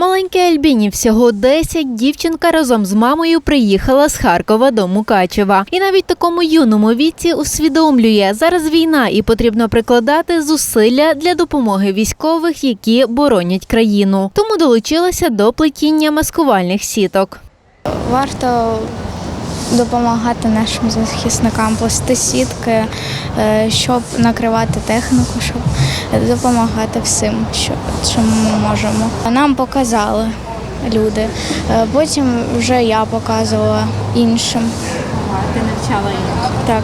Маленькій Альбіні всього 10, дівчинка разом з мамою приїхала з Харкова до Мукачева. І навіть такому юному віці усвідомлює, зараз війна і потрібно прикладати зусилля для допомоги військових, які боронять країну. Тому долучилася до плетіння маскувальних сіток. Варто допомагати нашим захисникам плести сітки, щоб накривати техніку, щоб допомагати всім, що, що ми можемо. Нам показали люди. Е, Потім вже я показувала іншим. Ти навчала їх. Так.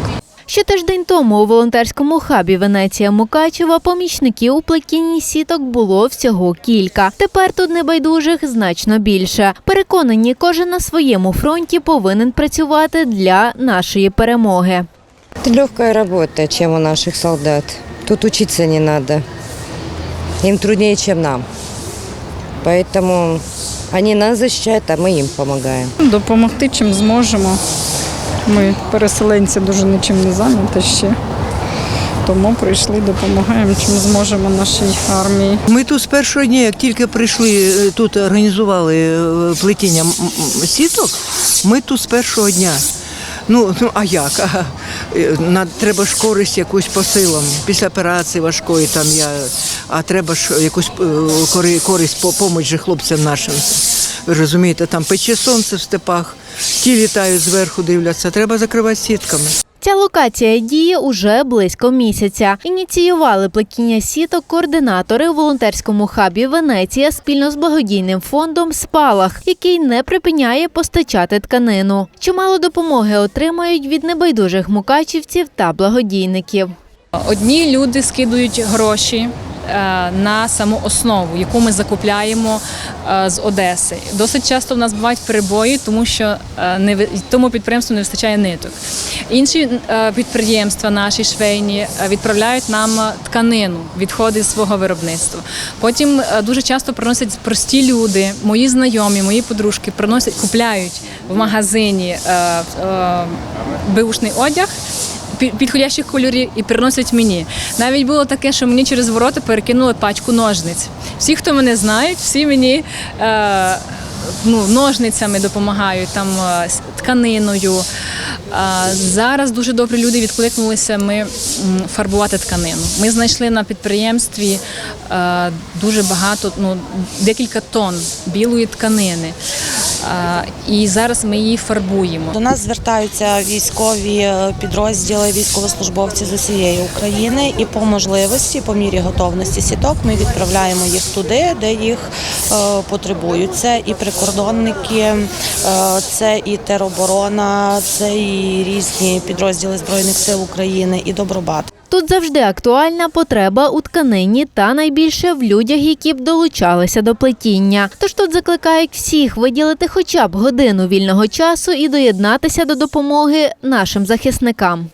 Ще тиждень тому у волонтерському хабі Венеція Мукачева помічників у плетінні сіток було всього кілька. Тепер тут небайдужих значно більше. Переконані, кожен на своєму фронті повинен працювати для нашої перемоги. Это легкая работа, чем у наших солдат. Тут учиться не надо. Им труднее, чем нам. Поэтому они нас защищают, а мы им помогаем. Допомогти чим зможемо. Ми, переселенці, дуже нічим не зайняті ще. Тому прийшли, допомагаємо, чим зможемо нашій армії. Ми тут з першого дня, як тільки прийшли, е, тут організували е, плетіння м- м- сіток, ми тут з першого дня. Ну, ну а як? Е, треба ж користь якусь по силам. Після операції важкої там я, а треба ж якусь е, кори- користь по помочь же хлопцям нашим. Ви розумієте, там пече сонце в степах, ті літають зверху, дивляться, треба закривати сітками. Ця локація діє уже близько місяця. Ініціювали плетіння сіток координатори у волонтерському хабі Венеція спільно з благодійним фондом Спалах, який не припиняє постачати тканину. Чимало допомоги отримають від небайдужих мукачівців та благодійників. Одні люди скидують гроші. Е, На саму основу, яку ми закупляємо е, з Одеси. Досить часто в нас бувають перебої, тому що е, не тому підприємству не вистачає ниток. Інші підприємства, наші швейні, відправляють нам тканину, відходи з свого виробництва. Потім дуже часто приносять прості люди, мої знайомі, мої подружки приносять, купляють в магазині е, одяг підходящих кольорів і приносять мені. Навіть було таке, що мені через ворота перекинули пачку ножниць. Всі, хто мене знають, всі мені е, ну, ножницями допомагають, там, е, тканиною. А зараз дуже добрі люди відкликнулися ми фарбувати тканину. Ми знайшли на підприємстві е, дуже багато, ну, декілька тонн білої тканини. І зараз ми її фарбуємо. До нас звертаються військові е, підрозділи, військовослужбовці з усієї України, і по можливості, по мірі готовності сіток, ми відправляємо їх туди, де їх е, потребують. Це і прикордонники, е, це і тероборона, це і різні підрозділи збройних сил України, і добробат. Тут завжди актуальна потреба у тканині та найбільше в людях, які б долучалися до плетіння. Тож тут закликають всіх виділити хоча б годину вільного часу і доєднатися до допомоги нашим захисникам.